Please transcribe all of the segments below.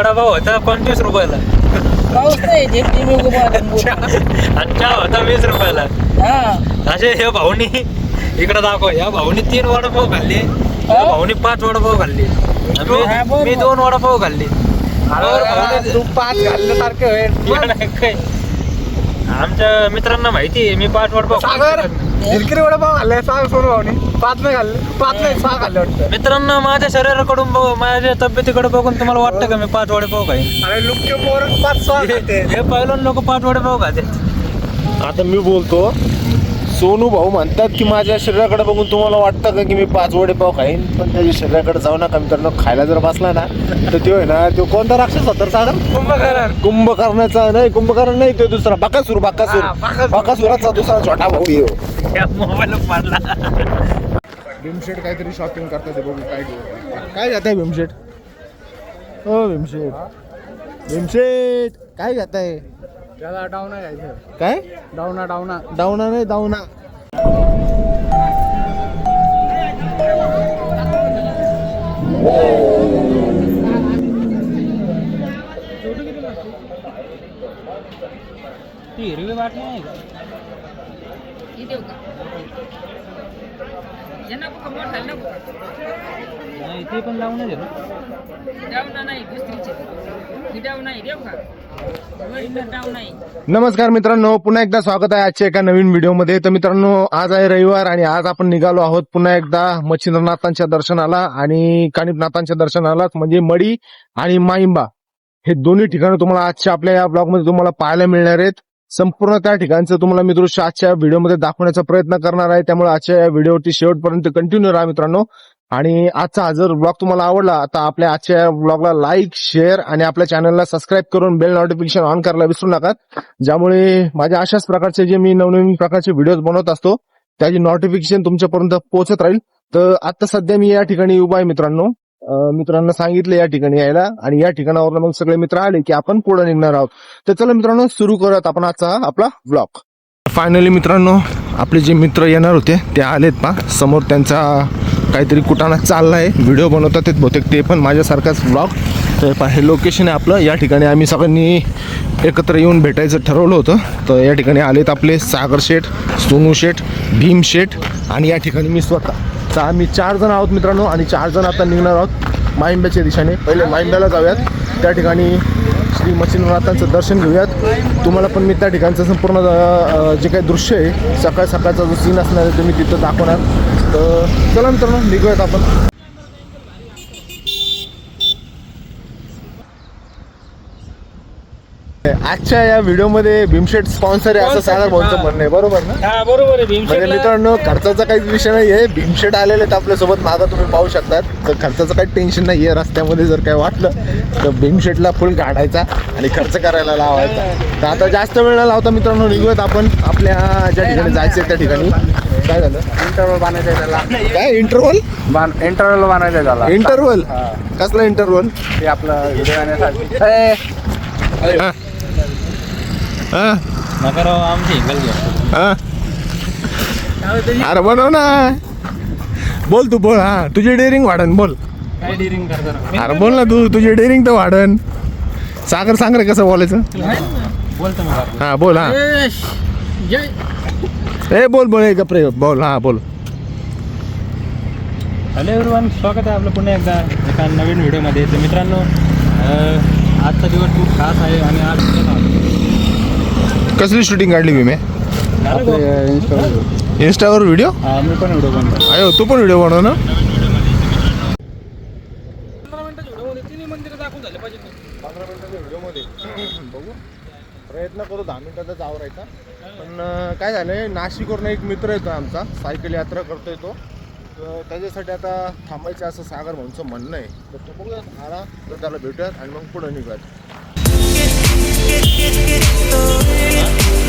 वडापाव होता पंचवीस रुपयाला. पाऊस नाही झेपटी मी उभा आहे. आणि चहा होता वीस रुपयाला. हा. असे हे भाऊनी इकडे दाखव या भाऊनी तीन वडापाव खाल्ले. या भाऊनी पाच वडापाव खाल्ले. मी-. दोन वडापाव खाल्ले. और भाऊने- तू पाच घालण्यासारखे होईल येडा काय? आमच्या मित्रांना माहिती आहे मी पाच वडापाव सागर खाल्ले. हिलकिरी वडापाव खाल्ले सहा सोनू भाऊनी. पाच नाही खाल्ले पाच नाही सहा खाल्ले वाटतं. मित्रांनो माझ्या शरीराकडून बघ माझ्या तब्येतीकडे बघून तुम्हाला वाटतं का मी पाच वडेपाव खाईन? अरे लुक्के पोर पाच सहा खाते. हे पहिलं लोक पाच वडेपाव खाते. आता मी बोलतो सोनू भाऊ म्हणतात की माझ्या शरीराकडे बघून तुम्हाला वाटतं का की मी पाच वडे पाव खाईन? पण त्याच्या शरीराकडे जाऊ नका मित्रांनो. खायला जर बसला ना तर तो आहे ना तो कोणता राक्षस होता सागर कुंभकर्ण. कुंभकर्णाचा नाही कुंभकर्ण नाही तो दुसरा. बकासूर बकासूर. बकासूर. बकासुराचा दुसरा छोटा भाऊ येऊ या मोबाईल पाडला. भीमशेट काहीतरी शॉपिंग करतात ते बघू काय काय जात आहे भीमशेट? हो भीमशेट. भीमशेट काय जात आहे त्याला डावना घ्यायचं काय? डावना डावना डावना नाही डावना ती हिरवी वाट नाही का? ते पण लावून दे नमस्कार मित्रांनो पुन्हा एकदा स्वागत आहे आजच्या एका नवीन व्हिडिओमध्ये. तर मित्रांनो आज आहे रविवार आणि आज आपण निघालो आहोत पुन्हा एकदा मच्छिंद्रनाथांच्या दर्शनाला आणि कानिपनाथांच्या दर्शनाला म्हणजे मडी आणि माईंबा हे दोन्ही ठिकाणं तुम्हाला आजच्या आपल्या या ब्लॉगमध्ये तुम्हाला पाहायला मिळणार आहेत. संपूर्ण त्या ठिकाणचं तुम्हाला मी दृश्य आजच्या व्हिडिओमध्ये दाखवण्याचा प्रयत्न करणार आहे. त्यामुळे आजच्या या व्हिडिओवरती शेवटपर्यंत कंटिन्यू राहा मित्रांनो. आणि आजचा हा जर ब्लॉग तुम्हाला आवडला तर आपल्या आजच्या ब्लॉगला लाईक शेअर आणि आपल्या चॅनलला सबस्क्राईब करून बेल नोटिफिकेशन ऑन करायला विसरू नका. ज्यामुळे माझ्या अशाच प्रकारचे जे मी नवनवीन प्रकारचे व्हिडिओ बनवत असतो त्याची नोटिफिकेशन तुमच्यापर्यंत पोहोचत राहील. तर आता सध्या मी या ठिकाणी उभा आहे मित्रांनो. मित्रांना सांगितलं या ठिकाणी यायला आणि या ठिकाणावर मग सगळे मित्र आले की आपण पुढे निघणार आहोत. तर चला मित्रांनो सुरू करत आपण आजचा आपला ब्लॉग फायनली मित्रांनो आपले जे मित्र येणार होते ते आलेत पा समोर त्यांचा काहीतरी कुटाणा चाललाय. व्हिडिओ बनवतात ते बहुतेक ते पण माझ्यासारखाच ब्लॉग तर पहा, हे लोकेशन आहे आपलं. या ठिकाणी आम्ही सगळ्यांनी एकत्र येऊन भेटायचं ठरवलं होतं. तर या ठिकाणी आलेत आपले सागर शेठ सोनू शेठ भीम शेठ आणि या ठिकाणी मी स्वतः. तर आम्ही चार जण आहोत मित्रांनो आणि चार जण आता निघणार आहोत. माइंब्याच्या दिशेने पहिले माइंब्याला जाऊयात. त्या ठिकाणी श्री मच्छिंद्रनाथांचं दर्शन घेऊयात. तुम्हाला पण मी त्या ठिकाणचं संपूर्ण जे काही दृश्य आहे सकाळ सकाळचा जो सीन असणार आहे तुम्ही तिथं दाखवणार. तर चला मित्रांनो निघूयात आपण. आजच्या या व्हिडिओमध्ये भीमशेट स्पॉन्सर आहे असं सागर भाऊंचं म्हणणं आहे. बरोबर ना? हा बरोबर आहे. म्हणजे भीमशेटला मित्रांनो खर्चाचा काहीच विषय नाहीये. भीमशेट आलेले आहेत आपल्यासोबत. मागा तुम्ही पाहू शकतात. तर खर्चाचं काही टेन्शन नाहीये. रस्त्यामध्ये जर काय वाटलं तर भीमशेटला फुल काढायचा आणि खर्च करायला लावायचा. तर आता जास्त वेळ न लावता मित्रांनो निघूयात आपण आपल्या ज्या ठिकाणी जायचं त्या ठिकाणी. काय झालं? इंटरव्हल बांधायचा त्याला. काय इंटरव्हल इंटरव्हल बांधायचा त्याला. इंटरव्हल कसला इंटरव्हल ते आपलं व्हिडिओ येण्यासाठी नका राव आमची हिंगल घ्या अरे बनव ना. बोल तू बोल हा. तुझी डेअरिंग वाढन बोल. काय डिरिंग करता अरे बोल ना तू तुझी डेअरिंग तर वाढन. सागर सांग रे कसं बोलायचं. हा बोल हा. ए बोल बोल ए गप्रे बोल हा बोल. हॅलो एव्हरीवन स्वागत आहे आपलं पुन्हा एकदा एका नवीन व्हिडिओमध्ये तर मित्रांनो अं, आजचा दिवस खूप खास आहे आणि आज कसली शूटिंग काढली मी झालं इंस्टावर व्हिडिओ मी पण व्हिडिओ बनतो अयो तू पण व्हिडिओ बनव ना. प्रयत्न करू दहा मिनिटातच आवरायचा पण काय झालंय नाशिकवरून एक मित्र येतो आमचा सायकल यात्रा करतोय तो तर त्याच्यासाठी आता थांबायचं असं सागर भाऊंचं म्हणणं आहे तर तो बघूया आला तर त्याला भेटूयात आणि मग पुढे निघूयात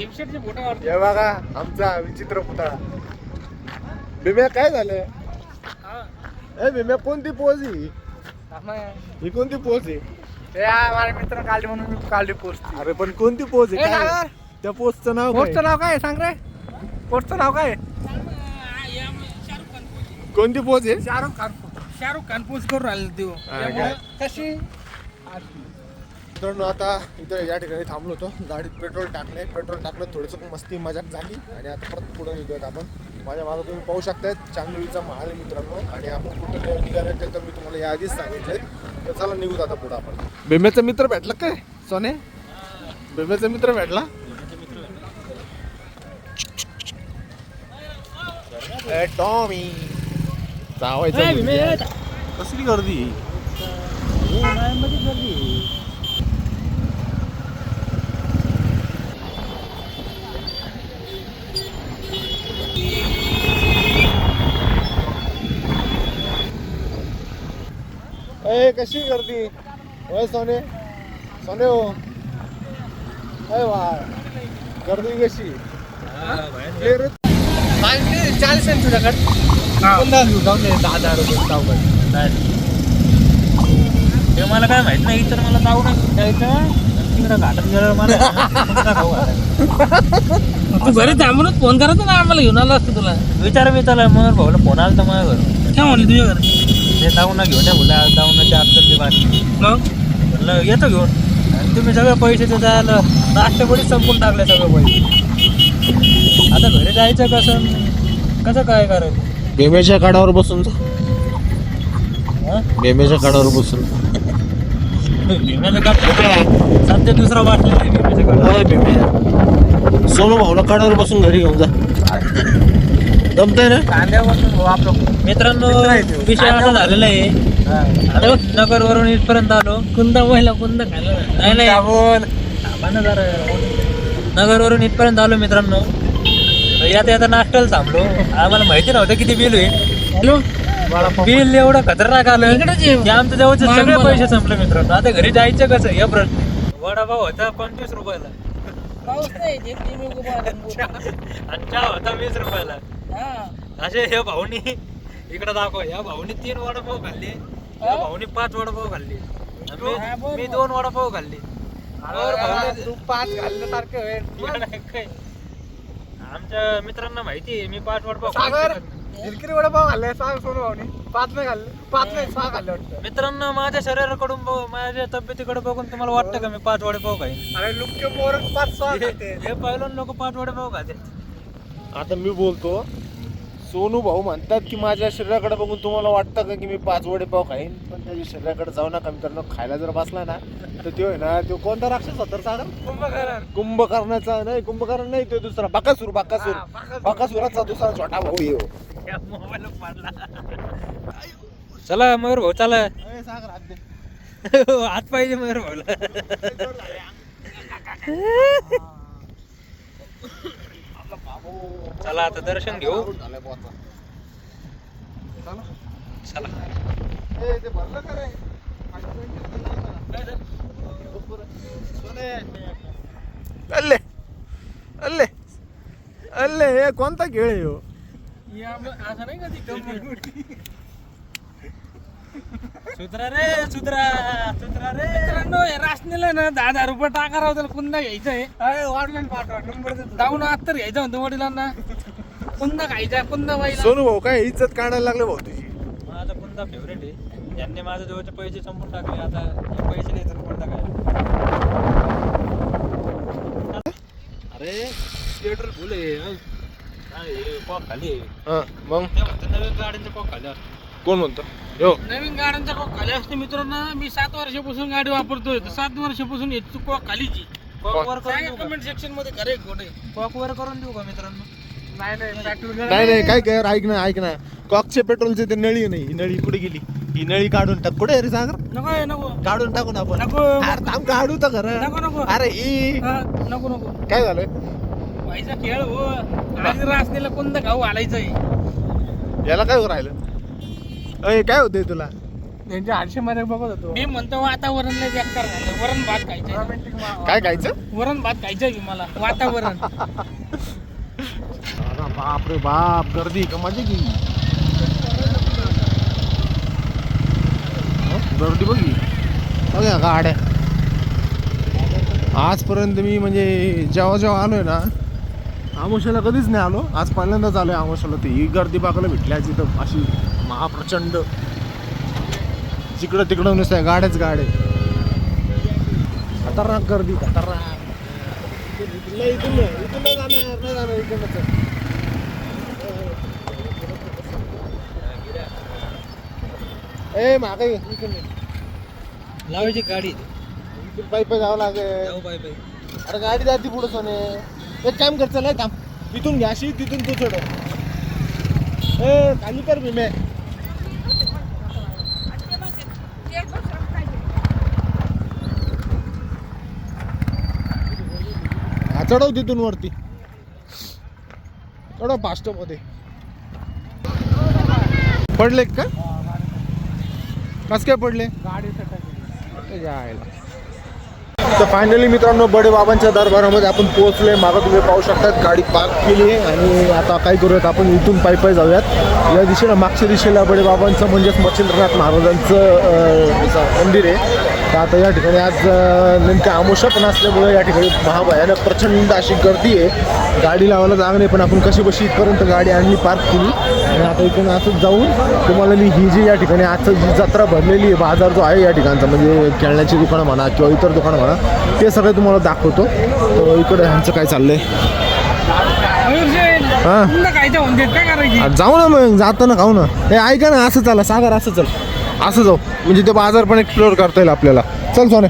हे बघा आमचा विचित्र पुतळा. बिम्या काय झालं? हा. ए बिम्या कोणती पोज ही. ही कोणती पोज आहे ते मित्र काढले म्हणून मी काढली पोस्ट अरे पण कोणती पोज आहे काय? त्या पोस्टचं नाव पोस्टचं काय नाव काय? आहे? सांग रे. पोस्टचं नाव काय? आहे? कोणती पोज आहे शाहरुख खान. शाहरुख खान पोस्ट करून राहिला देऊ हा, काय? कशी? मित्रांनो आता इथं या ठिकाणी थांबलो होतो. गाडीत पेट्रोल टाकले पेट्रोल टाकलं थोडंसं मस्ती मजाक झाली. आणि आता परत पुढे निघतोय आपण. माझ्या मागं तुम्ही पाहू शकताय चांगलीचा महाल आहे मित्रांनो. आणि आपण कुठं निघाले तर मी तुम्हाला याआधीच सांगितलंय. तर चला निघूत आता पुढे आपण. बेम्याचा मित्र भेटला काय सोने? बेम्याचा मित्र भेटला? ए, टॉमी. चावायचं. कसली गर्दी? ए कशी गर्दी? होय सोने? सोने हो. अय वा. गर्दी कशी? चाळीस आहे तुझ्याकडे? घेऊ जाऊन दे दहा दहा रुपये सावकाश ते मला काय माहीत नाही तर मला जाऊ द्यायचं मला घालायचं. तू घरी थांबूनच फोन करायचा ना आम्हाला घेऊन आलो असतो तुला. विचार मी त्याला मग भाऊला फोन आला तर माझ्या घरून काय म्हणली तुझ्या घरी ते जाऊ ना घेऊन या बोला चार तर बाकी मग? म्हणलं येतो घेऊन. आणि तुम्ही सगळे पैसे ते जायला नाश्त्यापुढे संपून टाकले सगळे पैसे. आता घरी जायचं कसं कसं काय करायचं? बेमेच्या काढावर बसून जा. हा? बेमेच्या काढावर बसून. भीम्याचं का सध्या दुसरा वाटलं नाही भीम्याचं का सोनू भाऊला काढावर बसून घरी घेऊन जा. जमतंय ना? कांद्यापासून मित्रांनो विषय असा झालेला आहे. आता नगर वरून इथपर्यंत आलो. कुंदा पहिला कुंदा खायला नाही नाही. थांबा ना जरा. नगरवरून इथपर्यंत आलो मित्रांनो. यात आता नाश्त्याला थांबलो. आम्हाला माहिती नव्हतं किती बिल होईल. हॅलो? बिल एवढं खतरनाक आलं. ये. की आमच्या जवळचे सगळे. पैसे संपले मित्रांनो. आता घरी जायचं कसं? हे प्रश्न वडापाव होता पंचवीस रुपयाला. आणि चहा होता वीस रुपयाला. असे हे भाऊनी इकडे दाखव या भाऊनी तीन वडापाव खाल्ले या भाऊनी पाच वडापाव खाल्ले. मी- मी. दोन वडापाव खाल्ले. और भाऊनी तू पाच घालण्यासारखं होईल काय? आमच्या मित्रांना माहिती आहे मी पाच वडापाव खाल्ले. सागर झिलकिरी वडापाव खाल्ले सांग सोनू भाऊनी. पाच नाही खाल्ले पाच नाही सहा खाल्ले वाटतं. मित्रांनो माझ्या शरीराकडून बघ- माझ्या तब्येतीकडे बघून तुम्हाला वाटतं का मी पाच वडापाव खाईन? अरे लुक्के पोर पाच सहा खाते. हे पहिलं लोक पाच वडापाव खाते. आता मी बोलतो सोनू भाऊ म्हणतात की माझ्या शरीराकडे बघून तुम्हाला वाटतं का की मी पाच वडे पाव खाईन? पण त्याच्या शरीराकडे जाऊ नका मित्रांनो. खायला जर बसला ना तर तो आहे ना तो कोणता राक्षस होता रे सागर कुंभकर्ण. कुंभकर्णाचा नाही कुंभकर्ण नाही तो दुसरा. बकासूर बकासूर. बकासूर. बकासुराचा दुसरा छोटा भाऊ येऊ मोबाईल पाडला. चला मयूर भाऊ चला. सागर हात दे. हात पाहिजे मयूर भाऊला. चला आता दर्शन घेऊ. चला. ए, ते भरलं का रे? अल्ले अल्ले अल्ले हे कोणता खेळ आहे? सुधरा रे सुधरा सुधरा रे. मित्रांनो हे रासनेला ना दहा दहा रुपये टाका राव त्याला कुंदा घ्यायचा आहे. पाठवा नंबर देतो जाऊन आत तर घ्यायचा म्हणतो वडिलांना. कुंदा खायचा कुंदा बाईला सोनू भाऊ काय इज्जत काढायला लागले भाऊ तुझी? माझा कोणता फेवरेट आहे. यांनी माझ्या जवळचे पैसे संपून टाकले आता हे पैसे द्यायचं कोणता काय? अरे थिएटर फुल आहे हं. काय हे कॉक खाली आहे. हा मग? म्हणतात नवीन गाड्यांचे कॉक खाली असतात. कोण म्हणतो? यो. नवीन गाड्यांचा कॉक खाली असते मित्रांनो. मी सात वर्षापासून गाडी वापरतोय. तर सात वर्षापासून याची कॉक खालीची. कॉक. वर करून देऊ का? कमेंट सेक्शनमध्ये खरे खोटे कॉक वर करून देऊ का मित्रांनो? नाही नाही पेट्रोल नाही नाही काय कर ऐक ना ऐक ना. कॉकचे पेट्रोलचे ते नळी नाही. ही नळी कुठे गेली? ही नळी काढून टाक. कुठे आहे रे सागर? नको नको. काढून टाकू ना आपण नको अरे थांब काढू तर खरं. नको नको. अरे ही हा, नको नको. काय झालं? व्हायचा खेळ हो. आज रासनेला कोणता खाऊ घालायचंय याला काय राहिलं? अय काय होतंय तुला? त्यांच्या आठशे मध्ये बघत होतो. मी म्हणतो वातावरण लय बेकार झालं. वरण भात खायचं काय खायचं? वरण भात खायचं मला? वातावरण. बापरे बाप रे बाप गर्दी का माझी की? गर्दी बघी? बघा गाड्या. आजपर्यंत मी म्हणजे जेव्हा जेव्हा आलोय ना आमोशाला कधीच नाही आलो. आज पहिल्यांदाच आलोय आमोशाला ती. ही गर्दी बघायला भेटल्याची तर अशी महाप्रचंड. जिकडं तिकडं नुसत्या गाड्याच गाड्या खतरनाक गर्दी खतरनाक. इथून नाही, इथून जाणार, नाही जाणार, इकडूनच ए मागे. लावायची गाडी. पायी पायी जावं लागेल. जाऊ बाय बाय अरे गाडी जाती पुढं सोने. एक काम कर चल काम इथून घ्या अशी तिथून तू चढ ए खाली कर मी हा चढव तिथून वरती. चढव फास्टमध्ये. पडले का? कस काय पडले? गाडी जायला. तर फायनली मित्रांनो बडे बाबांच्या दरबारामध्ये आपण पोहोचलोय. मागं तुम्ही पाहू शकतात गाडी पार्क केली आहे आणि आता काय करूयात आपण इथून पायी पायी जाऊयात. या दिशेला मागच्या दिशेला बडे बाबांचं म्हणजेच मच्छिंद्रनाथ महाराजांचं मंदिर आहे. तर आता या ठिकाणी आज नेमकं आमोशा पण या ठिकाणी महाभयानक प्रचंड अशी गर्दी आहे. गाडी लावायला जागा नाही पण आपण कशी बशी इथपर्यंत गाडी आणली पार्क केली. आणि आता इकडून असंच जाऊन तुम्हाला मी ही जी या ठिकाणी आजचं जी जत्रा भरलेली आहे बाजार जो आहे या ठिकाणचा म्हणजे खेळण्याची दुकानं म्हणा किंवा इतर दुकानं म्हणा ते सगळं तुम्हाला दाखवतो. तर इकडे ह्यांचं काय चाललंय? हा. जाऊ ना मग जाताना खाऊ ना. हे ऐका ना असं चला सागर असं चल. असं जाऊ. म्हणजे ते बाजार पण एक्सप्लोअर करता येईल आपल्याला. चल सोने.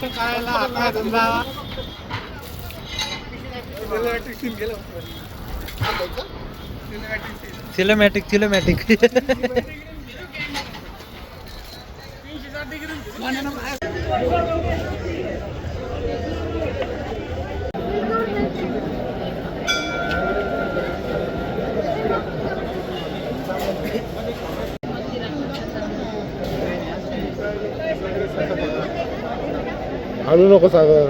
दर्शन करायला आपला धंदा. सिलेमॅटिक सिलेमॅटिक हळू नको सागर.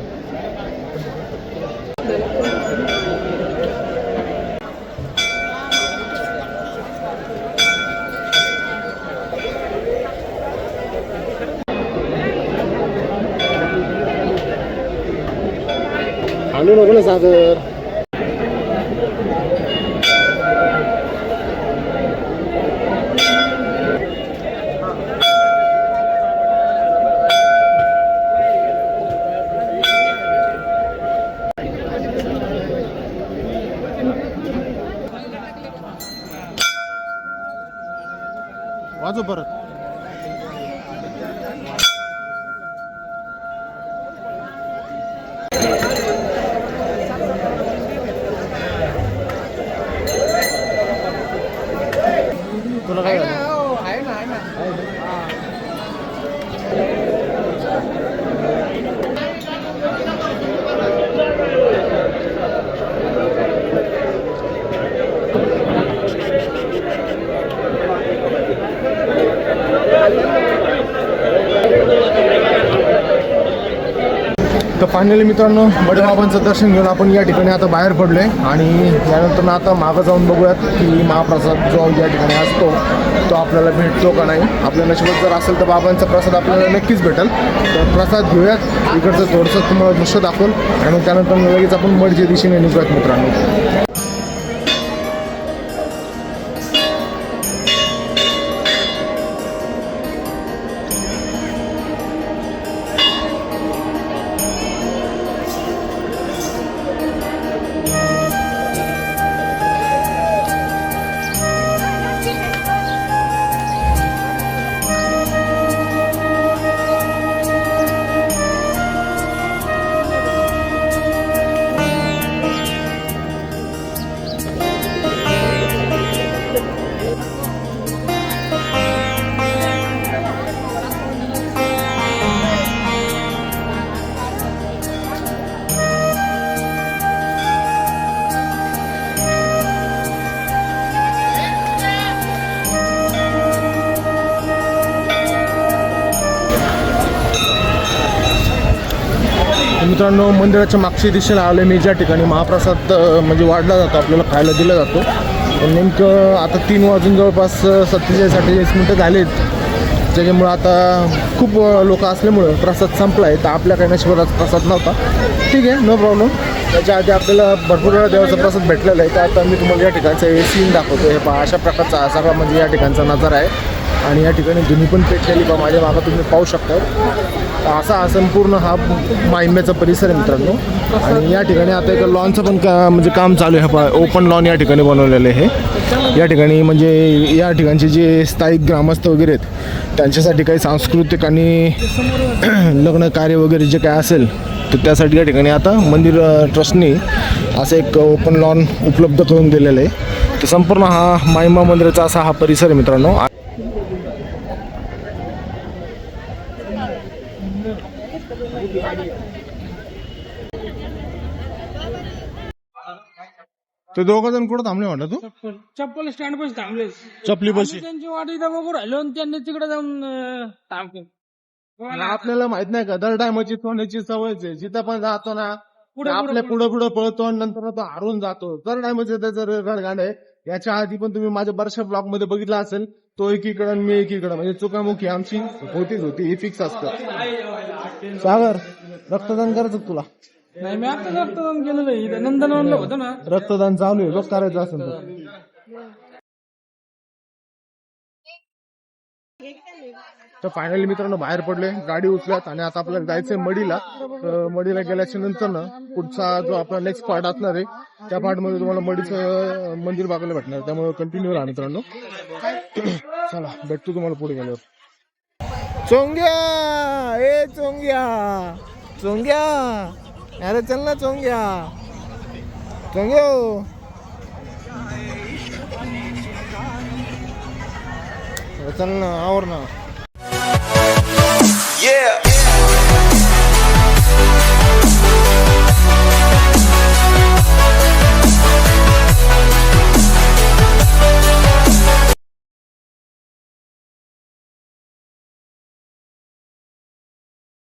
फायनली मित्रांनो बडेबाबांचं दर्शन घेऊन आपण या ठिकाणी आता बाहेर पडलोय. आणि यानंतर आता मागं जाऊन बघूयात की महाप्रसाद जो या ठिकाणी असतो तो आपल्याला भेटतो का नाही. आपल्या नशिबात जर असेल तर बाबांचा प्रसाद आपल्याला नक्कीच भेटेल. तर प्रसाद घेऊयात. इकडचं थोडंसं तुम्हाला दृश्य दाखवून आणि मग त्यानंतर लगेच आपण मडच्या दिशेने निघूयात मित्रांनो. मित्रांनो मंदिराच्या मागच्या दिशेला आलो मी ज्या ठिकाणी महाप्रसाद म्हणजे वाढला जातो आपल्याला खायला दिला जातो. पण नेमकं आता तीन वाजून जवळपास सत्तेचाळीस अठ्ठेचाळीस मिनटं झालेत. त्याच्यामुळं आता खूप लोक असल्यामुळं प्रसाद संपला आहे तर आपल्या काही प्रसाद नव्हता. ठीक आहे नो प्रॉब्लेम त्याच्या आधी आपल्याला भरपूर वेळा देवाचा प्रसाद भेटलेला आहे. तर आता मी तुम्हाला या ठिकाणचं हे सीन दाखवतो. हे पहा अशा प्रकारचा सगळा म्हणजे या ठिकाणचा नजारा आहे. आणि या ठिकाणी धुनी पण पेटलेली पहा. माझ्या मागा तुम्ही पाहू शकता. असा हा संपूर्ण हा माहिम्याचा परिसर आहे मित्रांनो. आणि या ठिकाणी आता एक लॉनचं पण का म्हणजे काम चालू आहे. ओपन लॉन या ठिकाणी बनवलेलं आहे. या ठिकाणी म्हणजे या ठिकाणचे जे स्थायिक ग्रामस्थ वगैरे आहेत त्यांच्यासाठी काही सांस्कृतिक आणि लग्न कार्य वगैरे जे काय असेल तर त्यासाठी या ठिकाणी आता मंदिर ट्रस्टनी असं एक ओपन लॉन उपलब्ध करून दिलेलं आहे. तर संपूर्ण हा माईमा मंदिराचा असा हा परिसर आहे मित्रांनो. ते दोघं जण कुठं थांबले म्हणलं तू? चप्पल चप्पल स्टँड पाशी थांबले. चपली आम्ही त्यांची वाट इथं बघू राहिलो आणि त्यांनी तिकडे जाऊन अं, थांबतो आपल्याला माहीत नाही का दर टायमाची सोन्याची सवयच आहे. जिथं पण जातो ना पुढे आपल्या पुढे. पुढे पळतो आणि नंतर तो हारून जातो. दर टायमाचे त्याचं रडगाड आहे. याच्या आधी पण तुम्ही माझ्या बऱ्याचशा ब्लॉगमध्ये बघितला असेल तो एकीकडे आणि मी एकीकडे. म्हणजे चुकामुखी आमची होतीच होती. हे फिक्स असतं. सागर रक्तदान करायचं तुला. नाही मी आता रक्तदान केलेलं आहे. इथं नंदनवनला होतं ना. रक्तदान चालू आहे. बघ करायचं असेल तर. तर फायनली मित्रांनो बाहेर पडले. गाडी उचल्यात आणि आता आपल्याला जायचंय मडीला. तर मडीला गेल्याच्यानंतर ना पुढचा जो आपला नेक्स्ट पार्ट असणार आहे त्या पार्टमध्ये तुम्हाला मडीचं मंदिर बघायला भेटणार. त्यामुळे कंटिन्यू राहा मित्रांनो. चला भेटतो तुम्हाला पुढे गेल्यावर. चोंग्या! ए चोंग्या! चोंग्या! अरे चल ना चोंग्या. हो. चल ना आवर ना. Yeah.